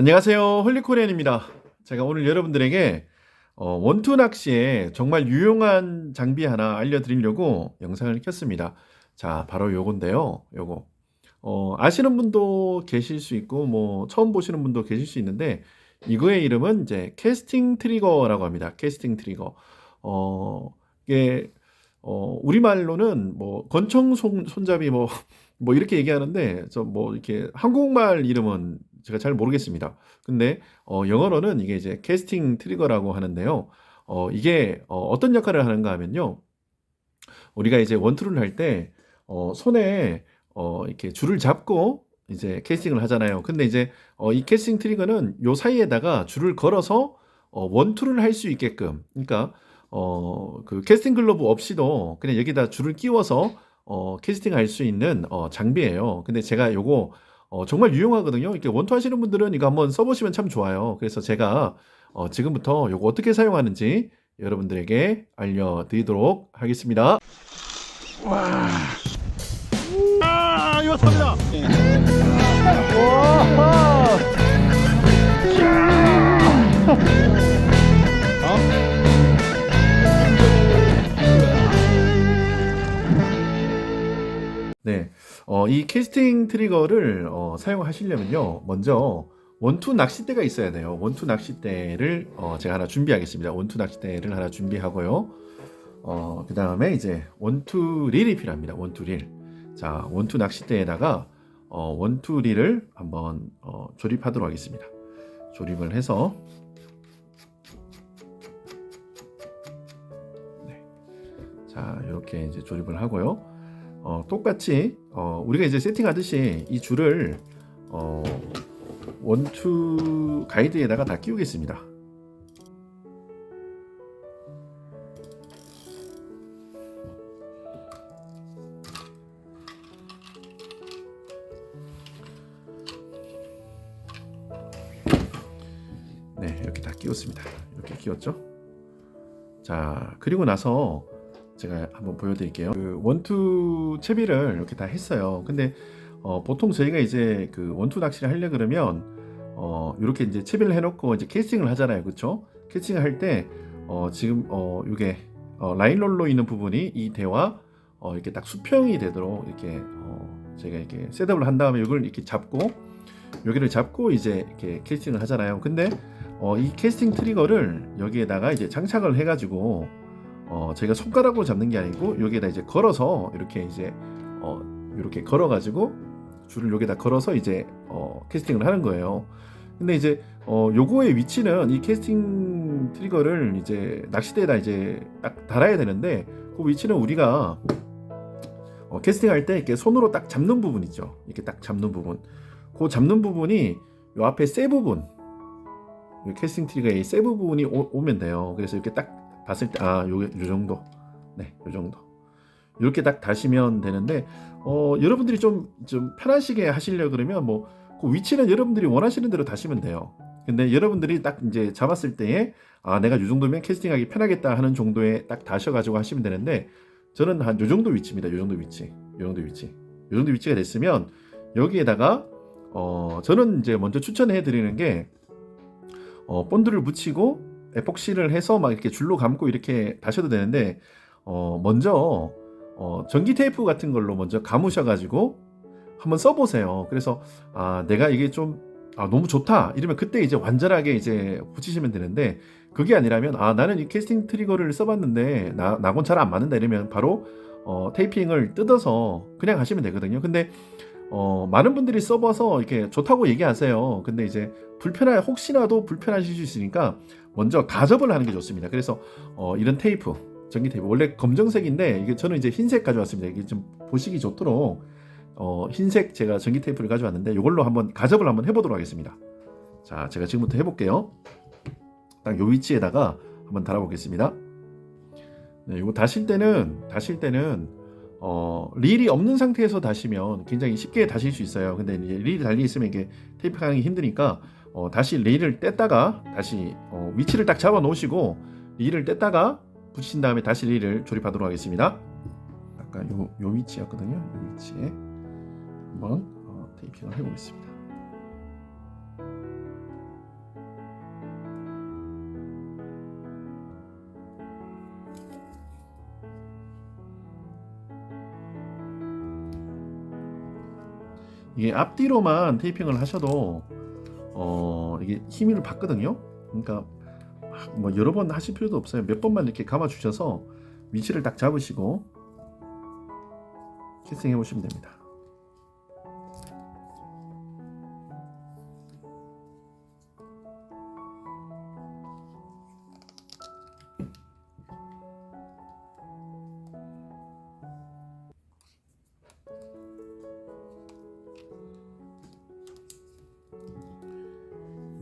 안녕하세요. 홀리코리안입니다. 제가 오늘 여러분들에게 어, 원투 낚시에 정말 유용한 장비 하나 알려드리려고 영상을 켰습니다. 자, 바로 요건데요. 요거. 어, 아시는 분도 계실 수 있고, 뭐, 처음 보시는 분도 계실 수 있는데, 이거의 이름은 이제 캐스팅 트리거라고 합니다. 캐스팅 트리거. 어, 이게, 어, 우리말로는 뭐, 권총 손, 손잡이 뭐, 뭐 이렇게 얘기하는데, 저 뭐, 이렇게 한국말 이름은 제가 잘 모르겠습니다. 근데 어, 영어로는 이게 이제 캐스팅 트리거라고 하는데요. 어, 이게 어, 떤 역할을 하는가 하면요. 우리가 이제 원투를 할 때 어, 손에 어, 이렇게 줄을 잡고 이제 캐스팅을 하잖아요. 근데 이제 어, 이 캐스팅 트리거는 요 사이에다가 줄을 걸어서 어, 원투를 할 수 있게끔 그러니까 어, 그 캐스팅 글러브 없이도 그냥 여기다 줄을 끼워서 어, 캐스팅 할 수 있는 어, 장비예요. 근데 제가 요거 어, 정말 유용하거든요. 이렇게 원투 하시는 분들은 이거 한번 써보시면 참 좋아요. 그래서 제가 어, 지금부터 이거 어떻게 사용하는지 여러분들에게 알려드리도록 하겠습니다. 와, 아, 이거 탑니다. 네, 어, 이 캐스팅 트리거를 어, 사용하시려면요, 먼저 원투 낚싯대가 있어야 돼요. 원투 낚싯대를 어, 제가 하나 준비하겠습니다. 원투 낚싯대를 하나 준비하고요. 어, 그 다음에 이제 원투 릴이 필요합니다. 원투 릴. 자, 원투 낚싯대에다가 어, 원투 릴을 한번 어, 조립하도록 하겠습니다. 조립을 해서 네. 자, 이렇게 이제 조립을 하고요. 어, 똑같이 어, 우리가 이제 세팅하듯이 이 줄을 어, 원투 가이드에다가 다 끼우겠습니다. 네, 이렇게 다 끼웠습니다. 이렇게 끼웠죠? 자, 그리고 나서 제가 한번 보여드릴게요. 그 원투 채비를 이렇게 다 했어요. 근데 어, 보통 저희가 이제 그 원투 낚시를 하려 그러면 어, 이렇게 이제 채비를 해놓고 이제 캐스팅을 하잖아요, 그렇죠? 캐스팅을 할 때 어, 지금 어, 이게 어, 라인롤로 있는 부분이 이 대와 어, 이렇게 딱 수평이 되도록 이렇게 어, 제가 이렇게 셋업을 한 다음에 이걸 이렇게 잡고 여기를 잡고 이제 이렇게 캐스팅을 하잖아요. 근데 어, 이 캐스팅 트리거를 여기에다가 이제 장착을 해가지고 어, 제가 손가락으로 잡는 게 아니고 여기에다 이제 걸어서 이렇게 이제 어, 이렇게 걸어가지고 줄을 여기다 걸어서 이제 어, 캐스팅을 하는 거예요. 근데 이제 어, 요거의 위치는 이 캐스팅 트리거를 이제 낚싯대에다 이제 딱 달아야 되는데 그 위치는 우리가 어, 캐스팅할 때 이렇게 손으로 딱 잡는 부분 있죠. 이렇게 딱 잡는 부분. 그 잡는 부분이 요 앞에 세 부분, 요 캐스팅 트리거의 세 부분이 오, 면 돼요. 그래서 이렇게 딱 봤을 때, 아, 요, 요 정도. 네, 요 정도. 이렇게 딱 다시면 되는데, 어, 여러분들이 좀, 좀 편하시게 하시려 그러면, 뭐, 그 위치는 여러분들이 원하시는 대로 다시면 돼요. 근데 여러분들이 딱 이제 잡았을 때에, 아, 내가 요 정도면 캐스팅하기 편하겠다 하는 정도에 딱 다셔 가지고 하시면 되는데, 저는 한 요 정도 위치입니다. 요 정도 위치. 요 정도 위치. 요 정도 위치가 됐으면, 여기에다가, 어, 저는 이제 먼저 추천해 드리는 게, 어, 본드를 붙이고, 에폭시를 해서 막 이렇게 줄로 감고 이렇게 다셔도 되는데 어 먼저 어 전기 테이프 같은 걸로 먼저 감으셔 가지고 한번 써보세요. 그래서 아 내가 이게 좀 아, 너무 좋다 이러면 그때 이제 완전하게 이제 붙이시면 되는데 그게 아니라면 아 나는 이 캐스팅 트리거를 써봤는데 나 나곤 잘안 맞는다 이러면 바로 어, 테이핑을 뜯어서 그냥 하시면 되거든요. 근데 어, 많은 분들이 써봐서 이렇게 좋다고 얘기하세요. 근데 이제 불편할 혹시라도 불편하실 수 있으니까 먼저 가접을 하는 게 좋습니다. 그래서 어, 이런 테이프, 전기 테이프 원래 검정색인데 이게 저는 이제 흰색 가져왔습니다. 이게 좀 보시기 좋도록 어, 흰색 제가 전기 테이프를 가져왔는데 이걸로 한번 가접을 한번 해보도록 하겠습니다. 자, 제가 지금부터 해볼게요. 딱 요 위치에다가 한번 달아보겠습니다. 네, 이거 다실 때는 다실 때는 어, 릴이 없는 상태에서 다시면 굉장히 쉽게 다실 수 있어요. 근데 이제 릴이 달리 있으면 이게 테이프하기 힘드니까 어, 다시 릴을 뗐다가 다시 어, 위치를 딱 잡아 놓으시고 릴을 뗐다가 붙이신 다음에 다시 릴을 조립하도록 하겠습니다. 아까 요, 요 위치였거든요. 요 위치에 한번 어, 테이핑을 해보겠습니다. 이게 앞뒤로만 테이핑을 하셔도 어 이게 힘을 받거든요. 그러니까 막뭐 여러 번 하실 필요도 없어요. 몇 번만 이렇게 감아 주셔서 위치를 딱 잡으시고 캐스팅 해 보시면 됩니다.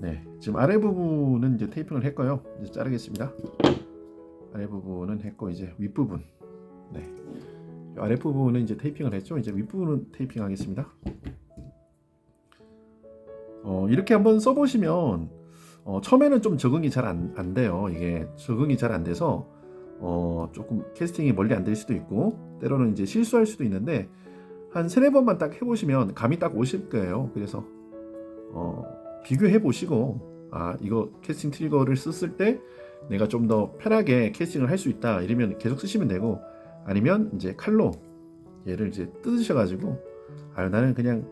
네, 지금 아래 부분은 이제 테이핑을 했고요. 이제 자르겠습니다. 아래 부분은 했고 이제 윗 부분, 네, 아래 부분은 이제 테이핑을 했죠. 이제 윗 부분은 테이핑 하겠습니다. 어, 이렇게 한번 써보시면 어, 처음에는 좀 적응이 잘 안 안 돼요. 이게 적응이 잘 안 돼서 어, 조금 캐스팅이 멀리 안 될 수도 있고 때로는 이제 실수할 수도 있는데 한 세네 번만 딱 해보시면 감이 딱 오실 거예요. 그래서 어, 비교해 보시고 아 이거 캐스팅 트리거를 썼을 때 내가 좀 더 편하게 캐스팅을 할 수 있다 이러면 계속 쓰시면 되고 아니면 이제 칼로 얘를 이제 뜯으셔가지고 아 나는 그냥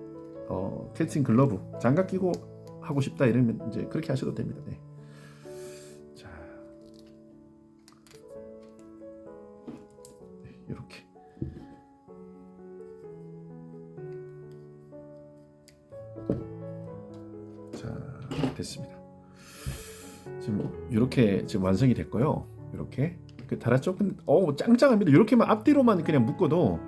어, 캐스팅 글러브 장갑 끼고 하고 싶다 이러면 이제 그렇게 하셔도 됩니다. 네. 자, 네, 이렇게. 됐습니다. 지금 이렇게 지금 완성이 됐고요. 이렇게 그 달았죠? 근데 어 짱짱합니다. 이렇게만 앞뒤로만 그냥 묶어도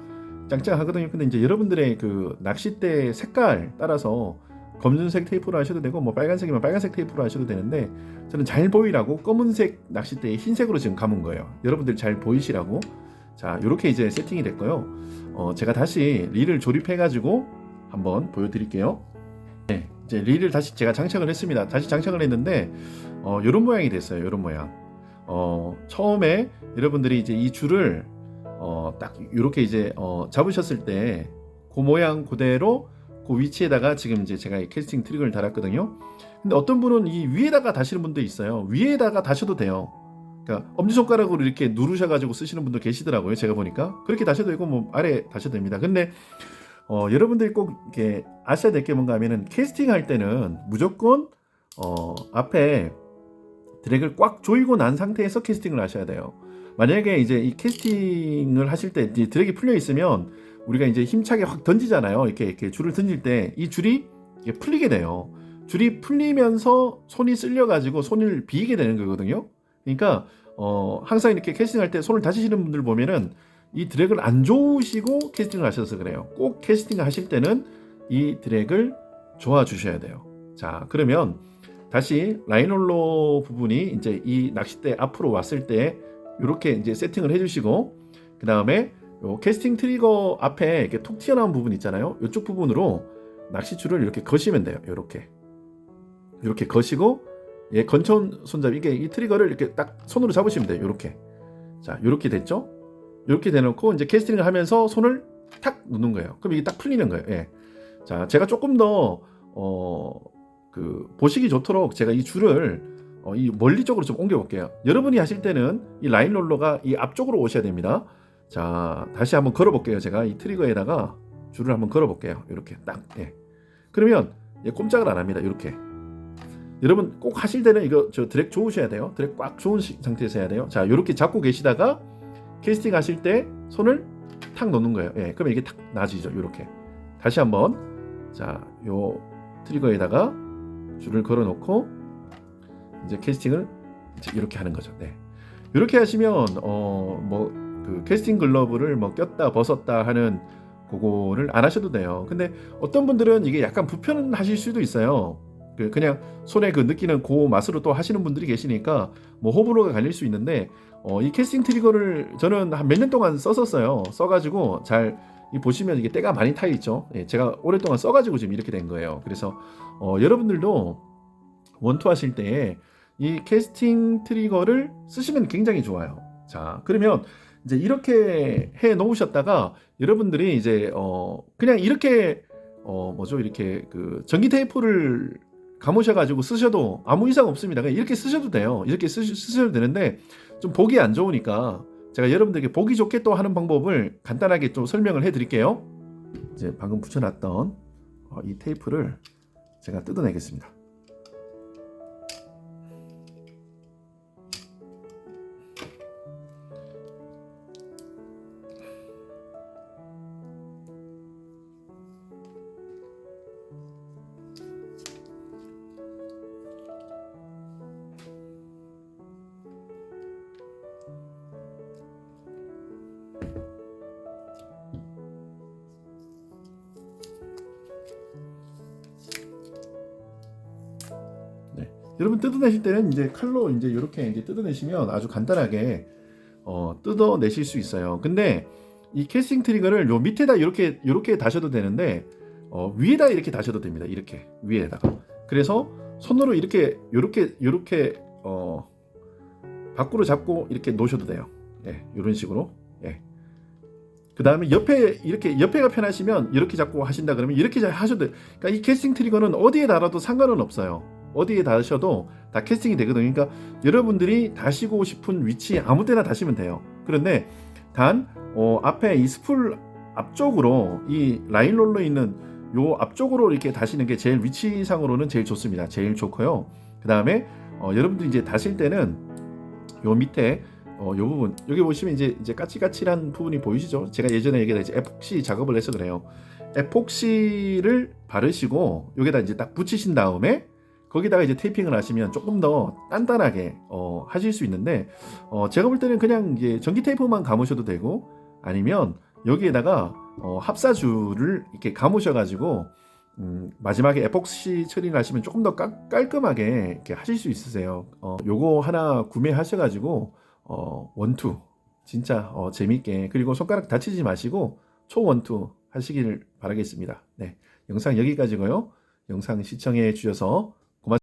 짱짱하거든요. 근데 이제 여러분들의 그 낚싯대 색깔 따라서 검은색 테이프로 하셔도 되고 뭐 빨간색이면 빨간색 테이프로 하셔도 되는데 저는 잘 보이라고 검은색 낚싯대에 흰색으로 지금 감은 거예요. 여러분들 잘 보이시라고. 자, 이렇게 이제 세팅이 됐고요. 어, 제가 다시 릴을 조립해 가지고 한번 보여드릴게요. 네, 이제 릴을 다시 제가 장착을 했습니다. 다시 장착을 했는데 어, 이런 모양이 됐어요. 이런 모양. 어, 처음에 여러분들이 이제 이 줄을 어, 딱 이렇게 이제 어, 잡으셨을 때 그 모양 그대로 그 위치에다가 지금 이제 제가 이 캐스팅 트릭을 달았거든요. 근데 어떤 분은 이 위에다가 다시는 분도 있어요. 위에다가 다셔도 돼요. 그러니까 엄지손가락으로 이렇게 누르셔가지고 쓰시는 분도 계시더라고요. 제가 보니까 그렇게 다셔도 되고 뭐 아래 다셔도 됩니다. 근데 어, 여러분들이 꼭 이렇게 아셔야 될 게 뭔가 하면은 캐스팅 할 때는 무조건 어, 앞에 드랙을 꽉 조이고 난 상태에서 캐스팅을 하셔야 돼요. 만약에 이제 이 캐스팅을 하실 때 드랙이 풀려 있으면 우리가 이제 힘차게 확 던지잖아요. 이렇게 이렇게 줄을 던질 때 이 줄이 풀리게 돼요. 줄이 풀리면서 손이 쓸려 가지고 손을 비이게 되는 거거든요. 그러니까 어 항상 이렇게 캐스팅할 때 손을 다치시는 분들 보면은 이 드랙을 안 좋으시고 캐스팅을 하셔서 그래요. 꼭 캐스팅 하실 때는 이 드랙을 좋아 주셔야 돼요. 자, 그러면 다시 라인홀로 부분이 이제 이 낚싯대 앞으로 왔을 때 이렇게 이제 세팅을 해주시고 그 다음에 요 캐스팅 트리거 앞에 이렇게 톡 튀어나온 부분 있잖아요. 이쪽 부분으로 낚시줄을 이렇게 거시면 돼요. 이렇게 이렇게 거시고 얘 건천 손잡이 이게 이 트리거를 이렇게 딱 손으로 잡으시면 돼요. 이렇게 자 이렇게 됐죠? 이렇게 대놓고 이제 캐스팅을 하면서 손을 탁 놓는 거예요. 그럼 이게 딱 풀리는 거예요. 예. 자 제가 조금 더 어, 그 보시기 좋도록 제가 이 줄을 어, 이 멀리 쪽으로 좀 옮겨 볼게요. 여러분이 하실 때는 이 라인 롤러가 이 앞쪽으로 오셔야 됩니다. 자, 다시 한번 걸어 볼게요. 제가 이 트리거에다가 줄을 한번 걸어 볼게요. 이렇게 딱. 예. 그러면 얘 꼼짝을 안 합니다. 이렇게. 여러분 꼭 하실 때는 이거 저 드랙 좋으셔야 돼요. 드랙 꽉 좋은 시- 상태에서 해야 돼요. 자, 이렇게 잡고 계시다가 캐스팅 하실 때 손을 탁 놓는 거예요. 예. 그러면 이게 탁 나아지죠. 이렇게. 다시 한번 자, 요 트리거에다가 줄을 걸어 놓고 이제 캐스팅을 이제 이렇게 하는 거죠. 네. 이렇게 하시면 어 뭐 그 캐스팅 글러브를 뭐 꼈다 벗었다 하는 그거를 안 하셔도 돼요. 근데 어떤 분들은 이게 약간 불편하실 수도 있어요. 그 그냥 손에 그 느끼는 그 맛으로 또 하시는 분들이 계시니까 뭐 호불호가 갈릴 수 있는데 어, 이 캐스팅 트리거를 저는 한 몇 년 동안 썼었어요. 써가지고 잘이 보시면 이게 때가 많이 타 있죠. 예, 제가 오랫동안 써가지고 지금 이렇게 된 거예요. 그래서 어, 여러분들도 원투 하실 때 이 캐스팅 트리거를 쓰시면 굉장히 좋아요. 자, 그러면 이제 이렇게 해 놓으셨다가 여러분들이 이제 어 그냥 이렇게 어 뭐죠 이렇게 그 전기 테이프를 감으셔가지고 쓰셔도 아무 이상 없습니다. 그냥 이렇게 쓰셔도 돼요. 이렇게 쓰, 쓰셔도 되는데 좀 보기 안 좋으니까 제가 여러분들에게 보기 좋게 또 하는 방법을 간단하게 좀 설명을 해드릴게요. 이제 방금 붙여놨던 어, 어, 이 테이프를 제가 뜯어내겠습니다. 여러분 뜯어내실 때는 이제 칼로 이제 이렇게 이제 뜯어내시면 아주 간단하게 어, 뜯어내실 수 있어요. 근데 이 캐스팅 트리거를 요 밑에다 이렇게 이렇게 다셔도 되는데 어, 위에다 이렇게 다셔도 됩니다. 이렇게 위에다가. 그래서 손으로 이렇게 이렇게 이렇게 어, 밖으로 잡고 이렇게 놓으셔도 돼요. 예, 이런 식으로. 예. 그 다음에 옆에 이렇게 옆에가 편하시면 이렇게 잡고 하신다 그러면 이렇게 잘 하셔도 돼요. 그러니까 이 캐스팅 트리거는 어디에 달아도 상관은 없어요. 어디에 다셔도 다 캐스팅이 되거든요. 그러니까 여러분들이 다시고 싶은 위치에 아무 때나 다시면 돼요. 그런데 단 어, 앞에 이 스풀 앞쪽으로 이 라인 롤러 있는 요 앞쪽으로 이렇게 다시는 게 제일 위치상으로는 제일 좋습니다. 제일 좋고요. 그 다음에 어, 여러분들이 이제 다실 때는 요 밑에 어, 요 부분 여기 보시면 이제 이제 까칠까칠한 부분이 보이시죠? 제가 예전에 얘기했듯이 에폭시 작업을 해서 그래요. 에폭시를 바르시고 여기다 이제 딱 붙이신 다음에 거기다가 이제 테이핑을 하시면 조금 더 단단하게 어, 하실 수 있는데 어, 제가 볼 때는 그냥 이제 전기 테이프만 감으셔도 되고 아니면 여기에다가 어, 합사줄을 이렇게 감으셔가지고 음, 마지막에 에폭시 처리를 하시면 조금 더 깔, 깔끔하게 이렇게 하실 수 있으세요. 어, 요거 하나 구매하셔가지고 어, 원투 진짜 어, 재밌게 그리고 손가락 다치지 마시고 초원투 하시길 바라겠습니다. 네, 영상 여기까지고요. 영상 시청해 주셔서